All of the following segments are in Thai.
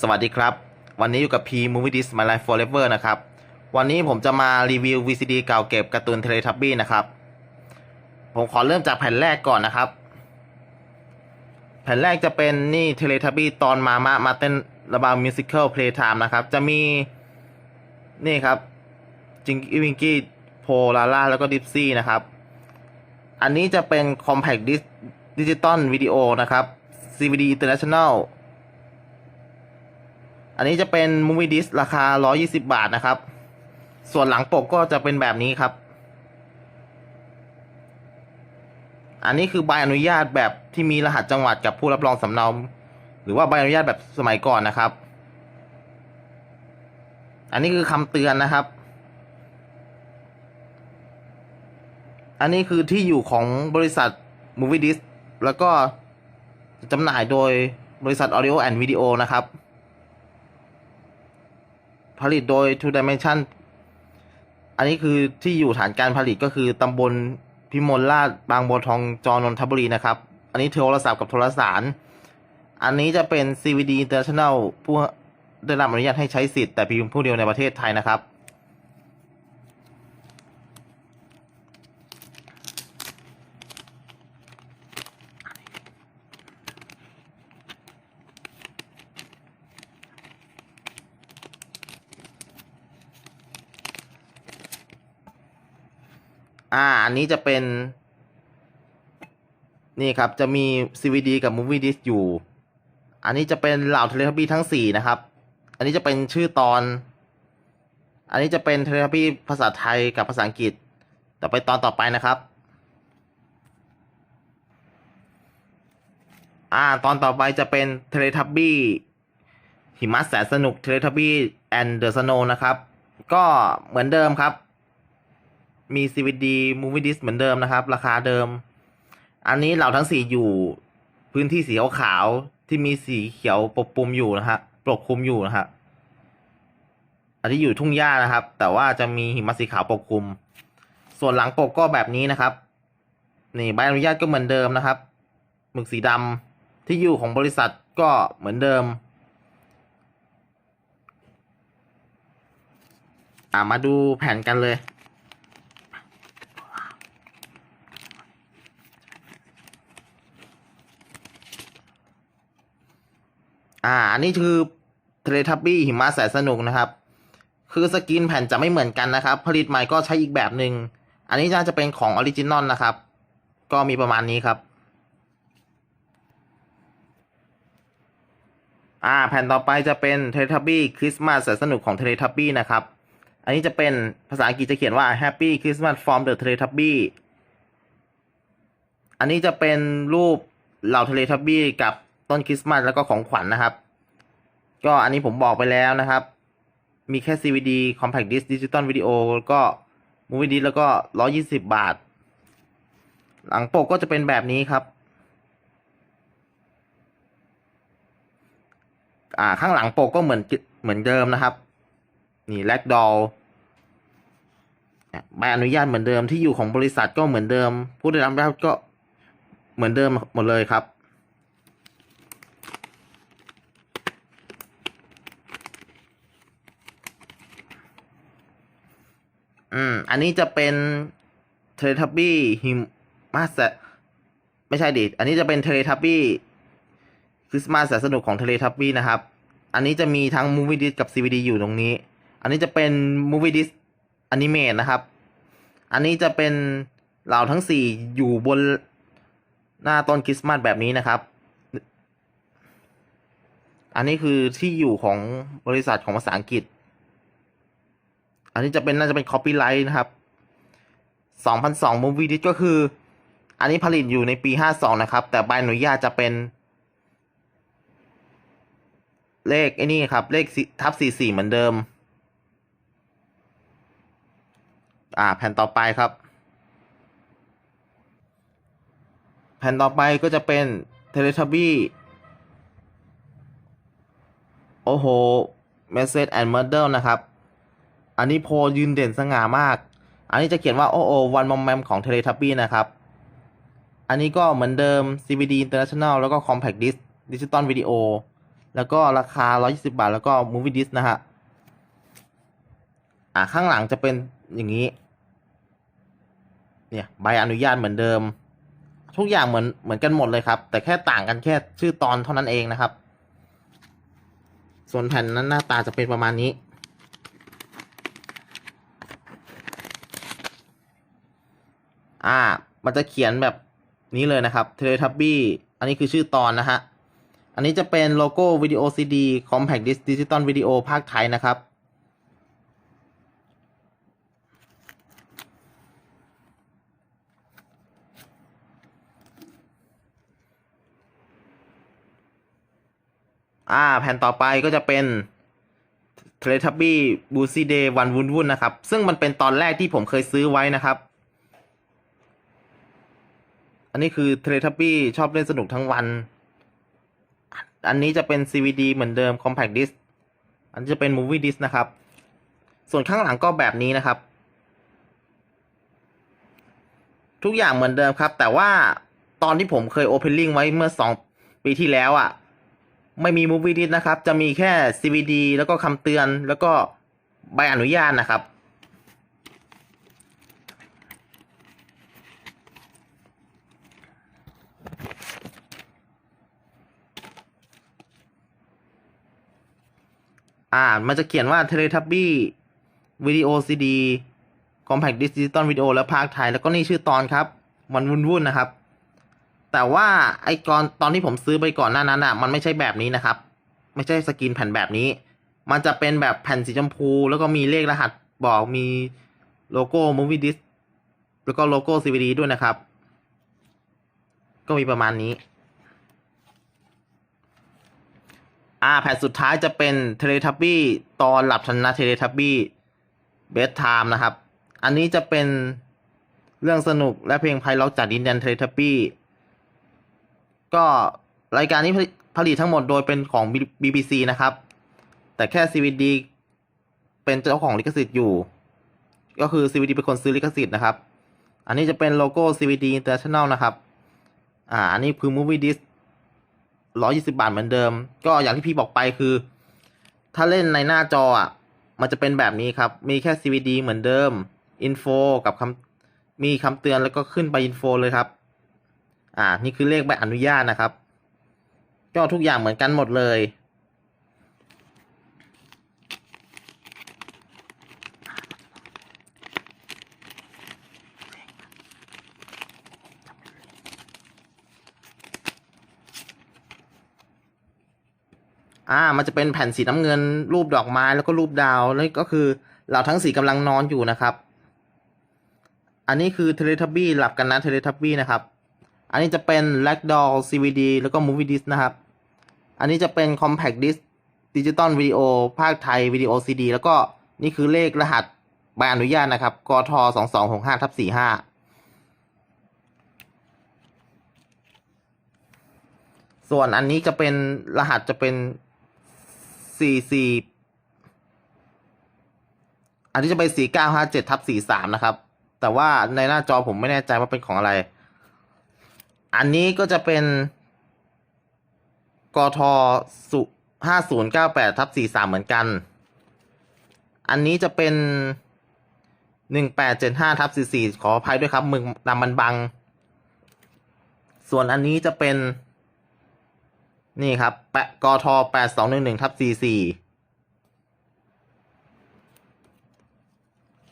สวัสดีครับ วันนี้อยู่กับ P Movie Disc My Life Forever นะครับ วันนี้ผมจะมารีวิว VCD เก่าเก็บการ์ตูนเทเลทับบี้นะครับ ผมขอเริ่มจากแผ่นแรกก่อนนะครับ แผ่นแรกจะเป็นนี่เทเลทับบี้ตอนมามะมาเต้นระบามิวสิควลเพลย์ไทม์นะครับ จะมีนี่ครับจิงกี้วิงกี้โพลาล่าแล้วก็ดิฟซี่นะครับ อันนี้จะเป็น Compact Disc ดิจิตอลวิดีโอนะครับ CVD International อันนี้จะเป็น Movie Disc ราคา 120 บาทนะครับ ส่วนหลังปกก็จะเป็นแบบนี้ครับ อันนี้คือใบอนุญาตแบบที่มีรหัสจังหวัดกับผู้รับรองสำเนา หรือว่าใบอนุญาตแบบสมัยก่อนนะครับ อันนี้คือคำเตือนนะครับ อันนี้คือที่อยู่ของบริษัท Movie Disc แล้วก็จำหน่ายโดยบริษัท Audio and Video นะครับ ผลิตโดย Two Dimension อันนี้คือที่อยู่ฐานการผลิตก็คือตำบลพิมลราชบางบัวทองจอนนทบุรีนะครับ อันนี้โทรศัพท์กับโทรสาร อันนี้จะเป็น CVD International ผู้ได้รับอนุญาตให้ใช้สิทธิ์แต่เพียงผู้เดียวในประเทศไทยนะครับ อ่า อันนี้จะเป็น นี่ครับ จะมี CVD กับ Movie Disc อยู่ อันนี้จะเป็นเหล่าเทเลทับบี้ทั้งสี่นะครับ อันนี้จะเป็นชื่อตอน อันนี้จะเป็นเทเลทับบี้ภาษาไทยกับภาษาอังกฤษ ต่อไปตอนต่อไปนะครับ อ่า ตอนต่อไปจะเป็นเทเลทับบี้หิมะแสนสนุกเทเลทับบี้แอนเดอร์สโนนะครับ ก็เหมือนเดิมครับ มี CVD Movie Disc เหมือนเดิมนะครับ ราคาเดิม อันนี้เหล่าทั้งสี่อยู่พื้นที่สีขาวที่มีสีเขียวปกคลุมอยู่นะฮะปกคลุมอยู่นะฮะอันนี้อยู่ทุ่งหญ้านะครับ แต่ว่าจะมีหิมะสีขาวปกคลุม ส่วนหลังปกก็แบบนี้นะครับ นี่ใบอนุญาตก็เหมือนเดิมนะครับหมึกสีดำที่อยู่ของบริษัทก็เหมือนเดิมอ่ามาดูแผ่นกันเลย อ่า อันนี้คือเทเลทับบี้หิมะแสนสนุกนะครับ คือสกินแผ่นจะไม่เหมือนกันนะครับ ผลิตใหม่ก็ใช้อีกแบบหนึ่ง อันนี้น่าจะเป็นของออริจินอลนะครับ ก็มีประมาณนี้ครับ อ่า แผ่นต่อไปจะเป็นเทเลทับบี้คริสต์มาสแสนสนุกของเทเลทับบี้นะครับ อันนี้จะเป็นภาษาอังกฤษจะเขียนว่า Happy Christmas from the Teletubby อันนี้จะเป็นรูปเหล่าเทเลทับบี้กับ ต้นคริสต์มาสแล้วก็ของขวัญนนะครับ ก็อันนี้ผมบอกไปแล้วนะครับ มีแค่ CVD Compact Disc Digital Video แล้วก็ Movie Disc แล้วก็ 120 บาท หลังปกก็จะเป็นแบบนี้ครับ อ่าข้างหลังปกก็เหมือนเหมือนเดิมนะครับ นี่แลกดอลใบอนุญาตเหมือนเดิมที่อยู่ของบริษัทก็เหมือนเดิม ผู้ได้รับอนุญาตก็เหมือนเดิมหมดเลยครับ อืม อันนี้จะเป็นเทเลทับบี้ฮิมมาสไม่ใช่ดิ อันนี้จะเป็นเทเลทับบี้คริสต์มาสแสนสนุกของเทเลทับบี้นะครับ อันนี้จะมีทั้ง Movie Disc กับ CVD อยู่ตรงนี้ อันนี้จะเป็น Movie Disc อนิเมตนะครับ อันนี้จะเป็นเหล่าทั้งสี่อยู่บนหน้าต้นคริสต์มาสแบบนี้นะครับ อันนี้คือที่อยู่ของบริษัทของภาษาอังกฤษ อันนี้จะเป็นน่าจะเป็น copyright นะครับ 2002 Movie Disc ก็คือ อันนี้ผลิตอยู่ในปี 52 นะครับ แต่ใบอนุญาตจะเป็น เลขไอ้นี่ครับ เลขทับ 44 เหมือนเดิม อ่า แผ่นต่อไปครับ แผ่นต่อไปก็จะเป็น Teletubby โอ้โห Message and Murder นะครับ อันนี้โพยืนเด่นสง่ามาก อันนี้จะเขียนว่าโอโอวันมอมแมมของ Teletubby นะครับ อันนี้ก็เหมือนเดิม CVD International แล้วก็ Compact Disc Digital Video แล้วก็ราคา 120 บาท แล้วก็ Movie Disc นะฮะ อ่าข้างหลังจะเป็นอย่างนี้ เนี่ยใบอนุญาตเหมือนเดิม ทุกอย่างเหมือนเหมือนกันหมดเลยครับ แต่แค่ต่างกันแค่ชื่อตอนเท่านั้นเองนะครับ ส่วนแผ่นนั้นหน้าตาจะเป็นประมาณนี้ อ่า มันจะเขียนแบบนี้เลยนะครับเทเลทับบี้อันนี้คือชื่อตอนนะฮะ อันนี้จะเป็นโลโก้วิดีโอซีดี Compact Disc Digital Video ภาคไทยนะครับ อ่า แผ่นต่อไปก็จะเป็น t e l e t u b b y b o o s y Day วันวุ่นวุ่นนะครับ ซึ่งมันเป็นตอนแรกที่ผมเคยซื้อไว้นะครับ อันนี้คือ t e l e t u b b y ชอบเล่นสนุกทั้งวัน อันนี้จะเป็น CVD เหมือนเดิม Compact Disc อันนี้จะเป็น Movie Disc นะครับ ส่วนข้างหลังก็แบบนี้นะครับ ทุกอย่างเหมือนเดิมครับ แต่ว่าตอนที่ผมเคย Opening ไว้เมื่อสองปีที่แล้วอะ่ะ ไม่มี Movie Disc นะครับ จะมีแค่ CVD แล้วก็คำเตือนแล้วก็ใบอนุญาตนะครับ อ่า มันจะเขียนว่า Teletubby วิดีโอซีดี Compact Disc Digital Video และภาคไทย แล้วก็นี่ชื่อตอนครับ มันวุ่นๆนะครับ แต่ว่าไอ้กอนตอนที่ผมซื้อไปก่อนหน้านั้นอะ มันไม่ใช่แบบนี้นะครับ ไม่ใช่สกรีนแผ่นแบบนี้ มันจะเป็นแบบแผ่นสีชมพู แล้วก็มีเลขรหัสบอกมีโลโก้ Movie Disc แล้วก็โลโก้ CVD ด้วยนะครับ ก็มีประมาณนี้ อ่าแผ่นสุดท้ายจะเป็น Teletubby ตอนหลับชนะ Teletubby Bedtime นะครับ อันนี้จะเป็นเรื่องสนุกและเพลงไพเราะจากดินแดน Teletubby ก็รายการนี้ผลิตผลิตทั้งหมดโดยเป็นของ BBC นะครับ แต่แค่ CVD เป็นเจ้าของลิขสิทธิ์อยู่ ก็คือ CVD เป็นคนซื้อลิขสิทธิ์นะครับ อันนี้จะเป็นโลโก้ CVD International นะครับ อ่า อันนี้คือ Movie Disc ร้อยยี่สิบาทเหมือนเดิม ก็อย่างที่พี่บอกไปคือ ถ้าเล่นในหน้าจออะ มันจะเป็นแบบนี้ครับ มีแค่ CVD เหมือนเดิมอินโฟกับคำมีคำเตือนแล้วก็ขึ้นไปอินโฟเลยครับ อ่า นี่คือเลขใบอนุญาตนะครับ ก็ทุกอย่างเหมือนกันหมดเลย อ่า มันจะเป็นแผ่นสีน้ำเงิน รูปดอกไม้แล้วก็รูปดาวแล้วก็คือเราทั้งสีกำลังนอนอยู่นะครับ อันนี้คือเทเลทับบี้หลับกันนะเทเลทับบี้นะครับ อันนี้จะเป็น l a g d o l CVD แล้วก็ Movie Disc นะครับ อันนี้จะเป็น Compact Disc Digital Video ภาคไทยวิดีโอ CD แล้วก็นี่คือเลขรหัสใบอนุญาตนะครับกทสองสองหกห้าทับสี่ห้าส่วนอันนี้จะเป็นรหัสจะเป็น สี่สี่อันนี้จะเป็นสี่เก้าห้าเจ็ดทับสี่สามนะครับ แต่ว่าในหน้าจอผมไม่แน่ใจว่าเป็นของอะไร อันนี้ก็จะเป็นกทสุห้าศูนย์เก้าแปดทับสี่สามเหมือนกัน อันนี้จะเป็นหนึ่งแปดเจ็ดห้าทับสี่สี่ขออภัยด้วยครับมึงนำมันบัง ส่วนอันนี้จะเป็น นี่ครับแปะกทแปดสองหนึ่งหนึ่งทับสี่สี่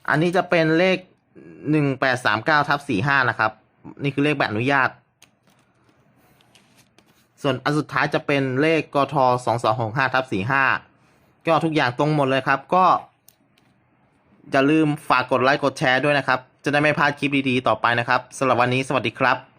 อันนี้จะเป็นเลขหนึ่งแปดสามเก้าทับสี่ห้านะครับ นี่คือเลขแบบอนุญาต ส่วนอันสุดท้ายจะเป็นเลขกทสองสองหกห้าทับสี่ห้าก็ทุกอย่างตรงหมดเลยครับ ก็ อย่าลืมฝากกดไลค์กดแชร์ด้วยนะครับ จะได้ไม่พลาดคลิปดีๆต่อไปนะครับสำหรับวันนี้สวัสดีครับ